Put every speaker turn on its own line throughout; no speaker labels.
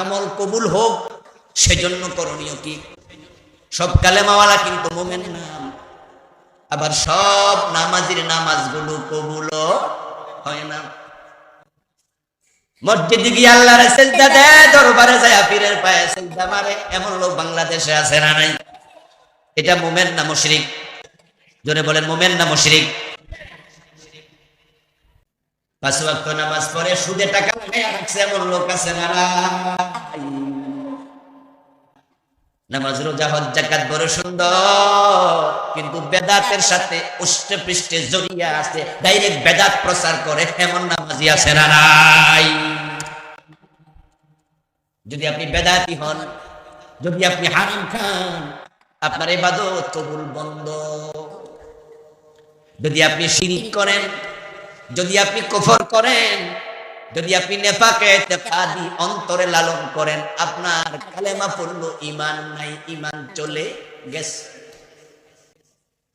আমল কবুল হোক, সেজন্য করণীয় কি? সব কালেমাওয়ালা কিন্তু মোমেন নাম আবার সব নামাজির নামাজগুলো কবুল হয় না। মসজিদে গিয়ে সেজদা দেয়, দরবারে যায় পায়ে সেজদা মারে। এমন লোক বাংলাদেশে আছে না নাই? এটা মোমেন না মুশরিক? বলেন, মোমেন না মুশরিক? পাঁচ নামাজ পড়ে, সুদে টাকা রাখছে এমন লোক আছে না? নামাজ রোজা হজ জাকাত বড় সুন্দর। কিন্তু বেদাতের সাথে উষ্টে পৃষ্ঠে জড়িয়ে আছে, ডাইরেক্ট বেদাত প্রচার করে এমন নামাজি আছে না নাই। যদি আপনি বেদাতি হন, যদি আপনি হারাম খান, আপনার ইবাদত কবুল বন্ধ। যদি আপনি শিরিক করেন, যদি আপনি কফর করেন যদি আপনি নেফাকে তেফাদি অন্তরে লালন করেন, আপনার কালেমা পড়ল ইমান নাই ইমান চলে গেছে।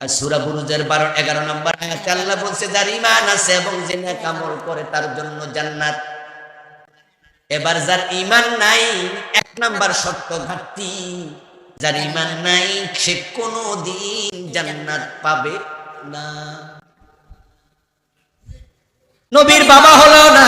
সূরা বুরুজের 12 11 নম্বর আল্লাহ বলছে, যার ঈমান আছে এবং যে করে, তার জন্য জান্নাত। এবার যার ঈমান নাই, এক নাম্বার শর্ত ঘাটতি, যার ঈমান নাই, সে কোনোদিন জান্নাত পাবে না। নবীর বাবা হলো না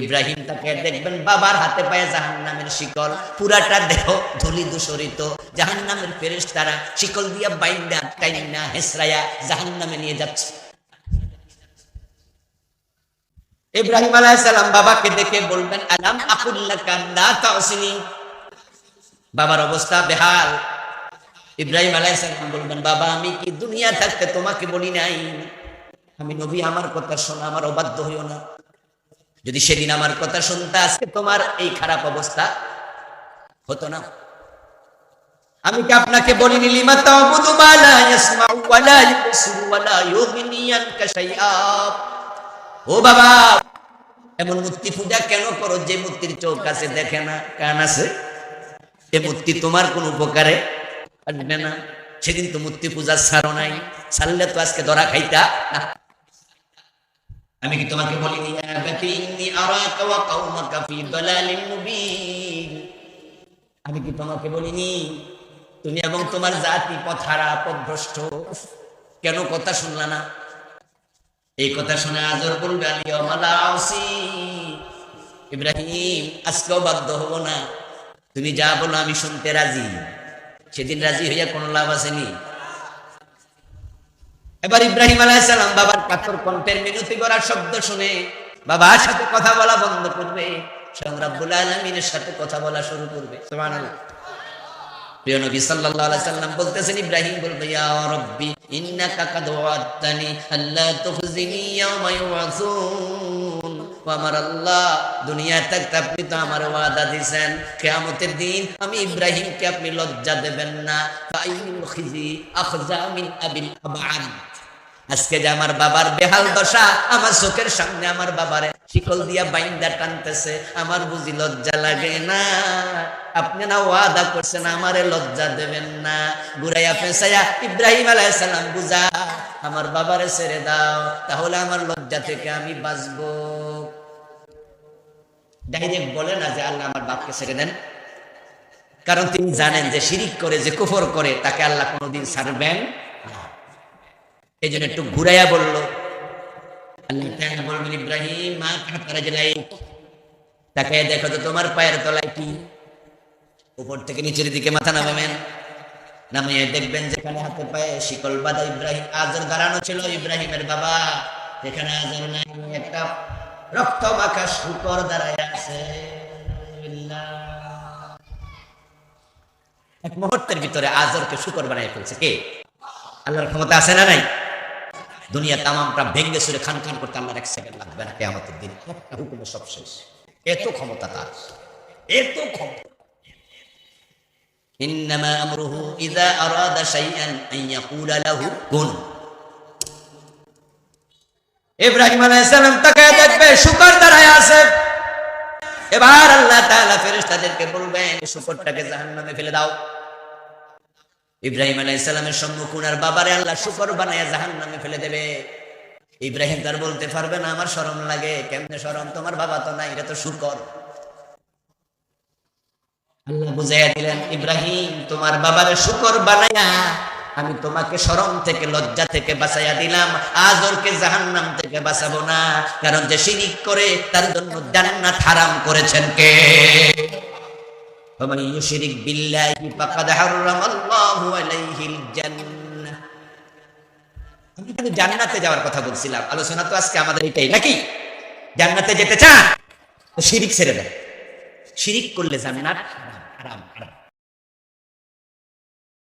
ইব্রাহিম তাকে দেখবেন বাবার হাতে পায়ে জাহান নামের শিকল, পুরাটা দেহ ধুলি দূষরিত। জাহান নামের ফেরেস তারা শিকল দিয়া বাইন্দা, টাইনা, হেসরায়া জাহান নামে নিয়ে যাচ্ছে। ইব্রাহিম আলাইসালাম বাবাকে দেখে বলবেন, আলাম আকুল্লা কান্দা তাওসিনি বাবার অবস্থা বেহাল। ইব্রাহিম আলাইসালাম বলবেন, বাবা, আমি কি দুনিয়া থাকতে তোমাকে বলি নাই? আমি নবী, আমার কথা শোনা, আমার অবাধ্য হইও না। যদি সেদিন আমার কথা শুনতে আজকে তোমার এই খারাপ অবস্থা হতো না। আমি কি আপনাকে বলিনি লিমা তাবুদু ইয়াসমাউ ইউগনি আনকা শাইআ ও বাবা, এমন মূর্তি পূজা কেন করো? যে মূর্তির চোখ আছে, দেখে না, কান আছে। এ মূর্তি তোমার কোন উপকারে? আসবে না। সেদিন তো মূর্তি পূজা ছাড়ো নাই। ছাড়লে তো আজকে ধরা খাইতা। না আমি কি তোমাকে বলিনি আমি কি তোমাকে বলিনি, তুমি এবং তোমার জাতি পথহারা পথভ্রষ্ট কেন কথা শুনলা না? এই কথা শুনে আজর বলবে ইব্রাহিম, আজকেও বাধ্য হব না। তুমি যা বলো আমি শুনতে রাজি। সেদিন রাজি হইয়া কোনো লাভ আসেনি। এবার ইব্রাহিম আলাইসালাম বাবার পাথর কণ্ঠের মিনতি করার শব্দ শুনে বাবার সাথে কথা বলা বন্ধ করবে। স্বয়ং রাব্বুল আলামিনের সাথে কথা বলা শুরু করবে। সুবহানাল্লাহ। প্রিয় নবী সাল্লাল্লাহু আলাইহি সাল্লাম বলতেছেন, ইব্রাহিম ইয়া রাব্বি, ইন্নাকা কাদ তুখজিনি কিয়ামতের দিন আমি ইব্রাহিমকে আপনি লজ্জা দেবেন না। আজকে যে আমার বাবার বেহাল দশা, আমার চোখের সামনে আমার বাবারে শিকল দিয়া বাইন্দা টানতেছে, আমার বুঝি লজ্জা লাগে না। আপনি না ওয়াদা করছেন, আমারে লজ্জা দেবেন না। ঘুরাইয়া পেঁচাইয়া ইব্রাহিম আলাইসালাম বুঝা, আমার বাবারে ছেড়ে দাও, তাহলে আমার লজ্জা থেকে আমি বাঁচবো। ডাইরেক্ট বলে না যে আল্লাহ আমার বাপকে ছেড়ে দেন। কারণ তিনি জানেন যে শিরিক করে, যে কুফর করে, তাকে আল্লাহ কোনোদিন ছাড়বেন এই জন্য একটু ঘুরাইয়া বলল, আল্লাহ ইব্রাহিম, মা তাকে দেখো তো তোমার পায়ের তলায় কি? উপর থেকে নিচের দিকে মাথা নামাবেন। নামিয়ে দেখবেন যেখানে হাতে পায়ে শিকল ইব্রাহিম, আজর দাঁড়ানো ছিল ইব্রাহিমের বাবা। এখানে আজর নাই, একটা রক্ত মাখা শুকর দাঁড়ায় আছে। এক মুহূর্তের ভিতরে আজরকে শুকর বানাই ফেলছে কে? আল্লাহর ক্ষমতা আছে না নাই? দুনিয়া তামামটা ভেঙ্গে সুরে খান খান করতে আল্লাহর এক সেকেন্ড লাগবে না কেমতের দিন একটা হুকুমে সব শেষ। এত ক্ষমতা তার, এত ক্ষমতা। ইন্নামা আমরুহু ইযা আরাদা শাইআন আন ইয়াকুলা লাহু কুন। ইব্রাহিম আলাইহিস সালাম তাকায় দেখবে, শুকর দাঁড়ায় আছে। এবার আল্লাহ তাআলা ফেরেশতাদেরকে বলবেন শুকরটাকে জাহান্নামে ফেলে দাও। ইব্রাহিম আলাইহিস সালামের সম্মুখ উনার বাবারে আল্লাহ শুকর বানায়া জাহান্নামে ফেলে দেবে। ইব্রাহিম তার বলতে পারবে না, আমার শরম লাগে, কেমনে শরম? তোমার বাবা তো নাই, এটা তো শুকর। আল্লাহ বুঝাইয়া দিলেন, ইব্রাহিম, তোমার বাবারে শুকর বানায়া আমি তোমাকে শরম থেকে, লজ্জা থেকে বাঁচাইয়া দিলাম। আজ ওরকে জাহান্নাম থেকে বাঁচাবো না, কারণ যে শিরিক করে, তার জন্য জান্নাত হারাম করেছেন কে? ومن يشرك بالله فقد حرم الله عليه الجنة আমি কিন্তু জান্নাতে যাওয়ার কথা বলছিলাম আলোচনা তো আজকে আমাদের এটাই নাকি জান্নাতে যেতে চান তো শিরিক ছেড়ে দেন শিরিক করলে জান্নাত